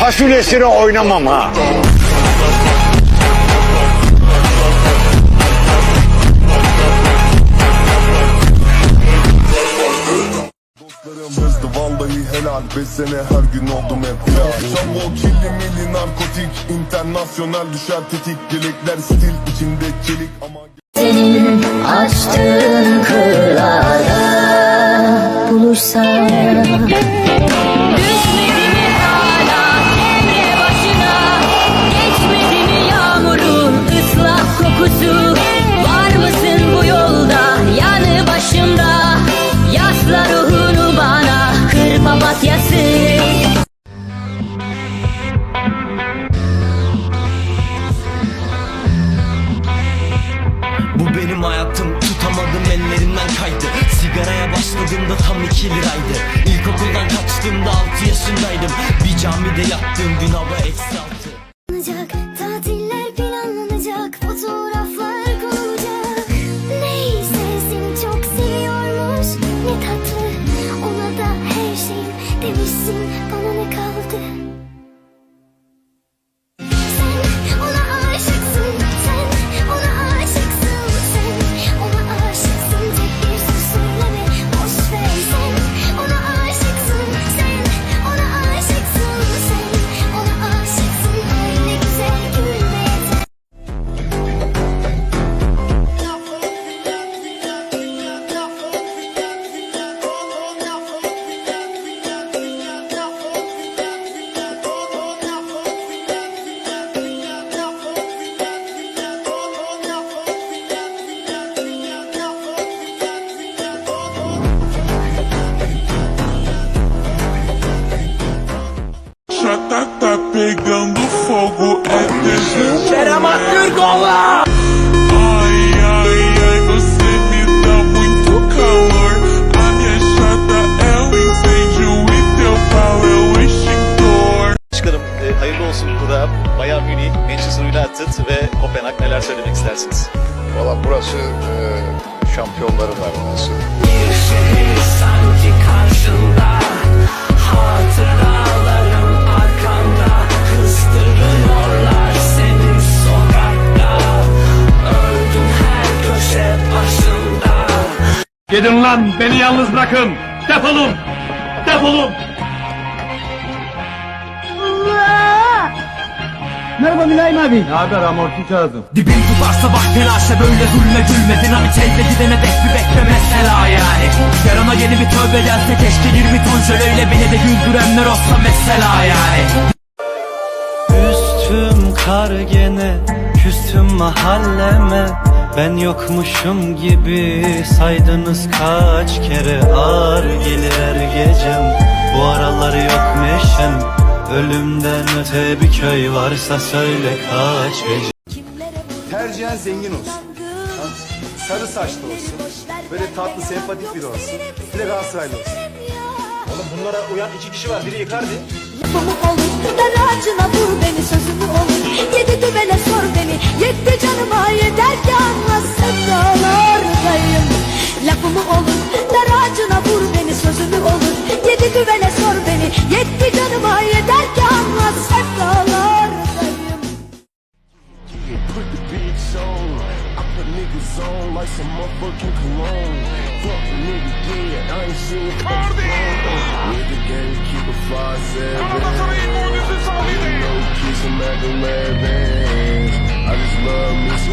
fasulyesine oynamam ha. Dostlarım vallahi helal. Beş sene her gün oldum hep helal. Çamo kirli milli narkotik. İnternasyonel düşer tetik. Yelekler stil içinde çelik. Ama Senin açtığın kırlarda buluşsam Sigaraya başladığımda tam iki liraydı. İlkokuldan kaçtığımda altı yaşındaydım. Bir camide yattığım gün hava eksi altı pegando fogo, é desejo. Ai, ai, ai, você me dá muito calor. A minha chata é o incêndio e teu pau é o extintor. Başkanım e, hayırlı olsun burada Bayern Münih, Manchester United ve Kopenhag neler söylemek istersiniz? Valla burası e, şampiyonların arenası. Gidin lan beni yalnız bırakın. Defolun. Defolun. Merhaba Mülayim abi. Ne haber amorti kağıdım. Dibim tutarsa bak telaşa böyle zulme gülme Dinamit elde gidene dek bir bekle mesela yani Yarana yeni bir tövbe gelse keşke 20 ton jöleyle beni de güldürenler olsa mesela yani Üstüm kar gene küstüm mahalleme Ben yokmuşum gibi saydınız kaç kere Ağır gelir her gecem bu aralar yok meşem Ölümden öte bir köy varsa söyle kaç gece Tercihen zengin olsun. Ha? Sarı saçlı olsun. Böyle tatlı, sempatik biri olsun. Bir de Galatasaraylı olsun. Oğlum bunlara uyan iki kişi var. Biri Icardi. Lafımı olur dar ağacına vur beni yetti canıma yeter ki anla sevdalardayım Put the beats on I put niggas on like some motherfucking cologne Fuck the nigga, yeah, I ain't seen Cardi game, keep seven just love me